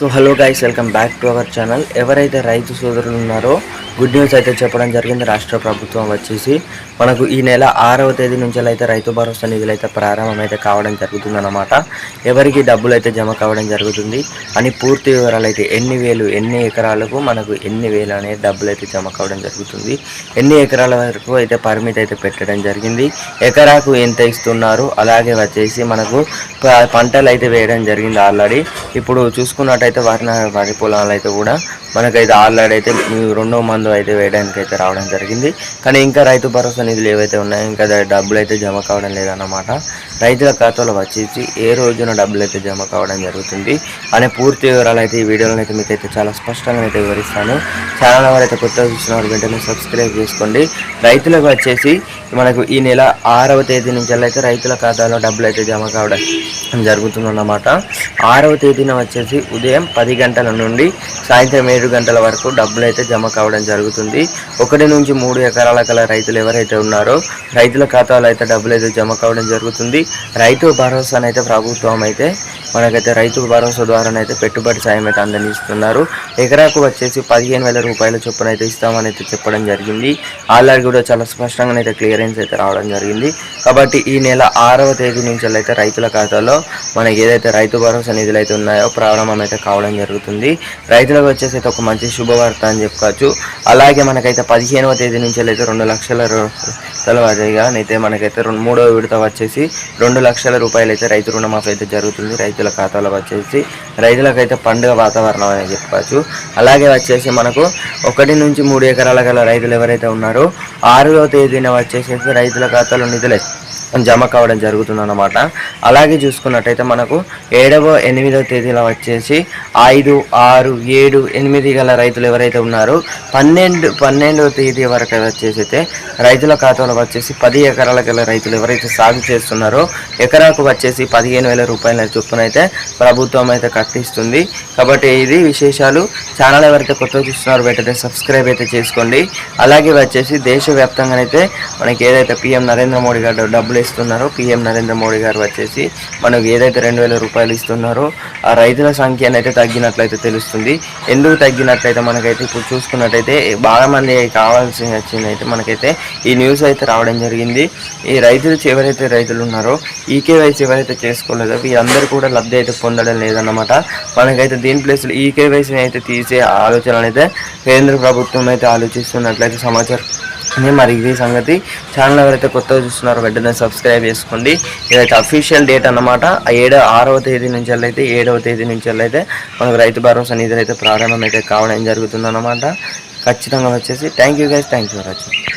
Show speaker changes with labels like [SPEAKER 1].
[SPEAKER 1] So hello guys welcome back to our channel ఎవరైతే రైతు సోదరులు ఉన్నారో గుడ్ న్యూస్ అయితే చెప్పడం జరిగింది. రాష్ట్ర ప్రభుత్వం వచ్చేసి మనకు ఈ నెల ఆరవ తేదీ నుంచి అయితే రైతు భరోసా నిధులు అయితే ప్రారంభం అయితే కావడం జరుగుతుందన్నమాట. ఎవరికి డబ్బులు అయితే జమ కావడం జరుగుతుంది. అని పూర్తి వివరాలు అయితే ఎన్ని వేలు ఎన్ని ఎకరాలకు మనకు ఎన్ని వేలు అనే డబ్బులు అయితే జమ కావడం జరుగుతుంది. ఎన్ని ఎకరాల వరకు అయితే పరిమితి అయితే పెట్టడం జరిగింది. ఎకరాకు ఎంత ఇస్తున్నారు? అలాగే వచ్చేసి మనకు పంటలు అయితే వేయడం జరిగింది ఆల్రెడీ. ఇప్పుడు చూసుకున్నట్టయితే వారి వరి పొలాలు అయితే కూడా మనకైతే ఆల్రెడీ అయితే రెండో మందు అయితే వేయడానికి అయితే రావడం జరిగింది. కానీ ఇంకా రైతు భరోసా నిధులు ఏవైతే ఉన్నాయో ఇంకా డబ్బులు అయితే జమ కావడం లేదన్నమాట. రైతుల ఖాతాలో వచ్చేసి ఏ రోజున డబ్బులు అయితే జమ కావడం జరుగుతుంది అనే పూర్తి వివరాలు అయితే ఈ వీడియోలో అయితే మీకు అయితే చాలా స్పష్టంగా అయితే వివరిస్తాను. ఛానల్ ఎవరైతే కొత్తగా చూసిన వెంటనే సబ్స్క్రైబ్ చేసుకోండి. రైతులకు వచ్చేసి మనకు ఈ నెల ఆరవ తేదీ నుంచి అయితే రైతుల ఖాతాలో డబ్బులు అయితే జమ కావడం జరుగుతుందన్నమాట. ఆరవ తేదీన వచ్చేసి ఉదయం పది గంటల నుండి సాయంత్రం ఏడు గంటల వరకు డబ్బులు అయితే జమ కావడం జరుగుతుంది. ఒకటి నుంచి మూడు ఎకరాల కల రైతులు ఎవరైతే ఉన్నారో రైతుల ఖాతాలో అయితే డబ్బులు అయితే జమ కావడం జరుగుతుంది. రైతు భరోసానైతే ప్రభుత్వం అయితే మనకైతే రైతు భరోసా ద్వారానైతే పెట్టుబడి సాయం అయితే అందజేస్తున్నారు. ఎకరాకు వచ్చేసి పదిహేను వేల రూపాయల చొప్పున అయితే ఇస్తామని అయితే చెప్పడం జరిగింది. ఆల్రెడీ కూడా చాలా స్పష్టంగా అయితే క్లియరెన్స్ అయితే రావడం జరిగింది. కాబట్టి ఈ నెల ఆరవ తేదీ నుంచి అయితే రైతుల ఖాతాలో మనకి ఏదైతే రైతు భరోసా నిధులు అయితే ఉన్నాయో ప్రారంభం అయితే కావడం జరుగుతుంది. రైతులకు వచ్చేసి అయితే ఒక మంచి శుభవార్త అని చెప్పుకోవచ్చు. అలాగే మనకైతే పదిహేనవ తేదీ నుంచి అయితే రెండు లక్షల తెలవారిగా అయితే మనకైతే రెండు మూడవ విడత వచ్చేసి రెండు లక్షల రూపాయలు అయితే రైతు రుణమాఫీ అయితే జరుగుతుంది. రైతుల ఖాతాలో వచ్చేసి రైతులకైతే పండుగ వాతావరణం అని చెప్పుకోవచ్చు అలాగే వచ్చేసి మనకు ఒకటి నుంచి మూడు ఎకరాల గల రైతులు ఎవరైతే ఉన్నారో ఆరవ తేదీన వచ్చేసి రైతుల ఖాతాలో నిధులు జమ కావడం జరుగుతుందన్నమాట. అలాగే చూసుకున్నట్టయితే మనకు ఏడవ ఎనిమిదవ తేదీల వచ్చేసి ఐదు ఆరు ఏడు ఎనిమిది గల రైతులు ఎవరైతే ఉన్నారో పన్నెండు పన్నెండవ తేదీ వరకు వచ్చేసి అయితే రైతుల ఖాతాలో వచ్చేసి పది ఎకరాల గల రైతులు ఎవరైతే సాగు చేస్తున్నారో ఎకరాకు వచ్చేసి పదిహేను వేల రూపాయల చొప్పున అయితే ప్రభుత్వం అయితే కట్టిస్తుంది. కాబట్టి ఇది విశేషాలు. ఛానల్ ఎవరైతే కొత్త చూస్తున్నారో వెంటనే సబ్స్క్రైబ్ అయితే చేసుకోండి. అలాగే వచ్చేసి దేశవ్యాప్తంగానైతే మనకి ఏదైతే పిఎం నరేంద్ర మోడీ గారు డబ్బులు ఇస్తున్నారో. పిఎం నరేంద్ర మోడీ గారు వచ్చేసి మనకు ఏదైతే రెండు వేల రూపాయలు ఇస్తున్నారో ఆ రైతుల సంఖ్య అయితే తగ్గినట్లయితే తెలుస్తుంది. ఎందుకు తగ్గినట్లయితే మనకైతే ఇప్పుడు చూసుకున్నట్టయితే బాగా మంది కావాల్సి వచ్చిందైతే మనకైతే ఈ న్యూస్ అయితే రావడం జరిగింది. ఈ రైతులు ఎవరైతే రైతులు ఉన్నారో ఈకేవైసీ ఎవరైతే చేసుకోలేదో వీరందరూ కూడా లబ్ధి అయితే పొందడం లేదన్నమాట. మనకైతే దీని ప్లేస్లో ఈకేవైసీని అయితే తీసే ఆలోచన అయితే కేంద్ర ప్రభుత్వం అయితే ఆలోచిస్తున్నట్లయితే సమాచారం. మరి ఇది సంగతి. ఛానల్ ఎవరైతే కొత్తగా చూస్తున్నారో వెంటనే సబ్స్క్రైబ్ చేసుకోండి. ఇదైతే అఫీషియల్ డేట్ అనమాట ఏడో ఆరవ తేదీ నుంచి అయితే ఏడవ తేదీ నుంచి అయితే మనకు రైతు భరోసా నిధులు అయితే ప్రారంభం అయితే కావడం జరుగుతుందన్నమాట. ఖచ్చితంగా వచ్చేసి. Thank you guys thank you for watching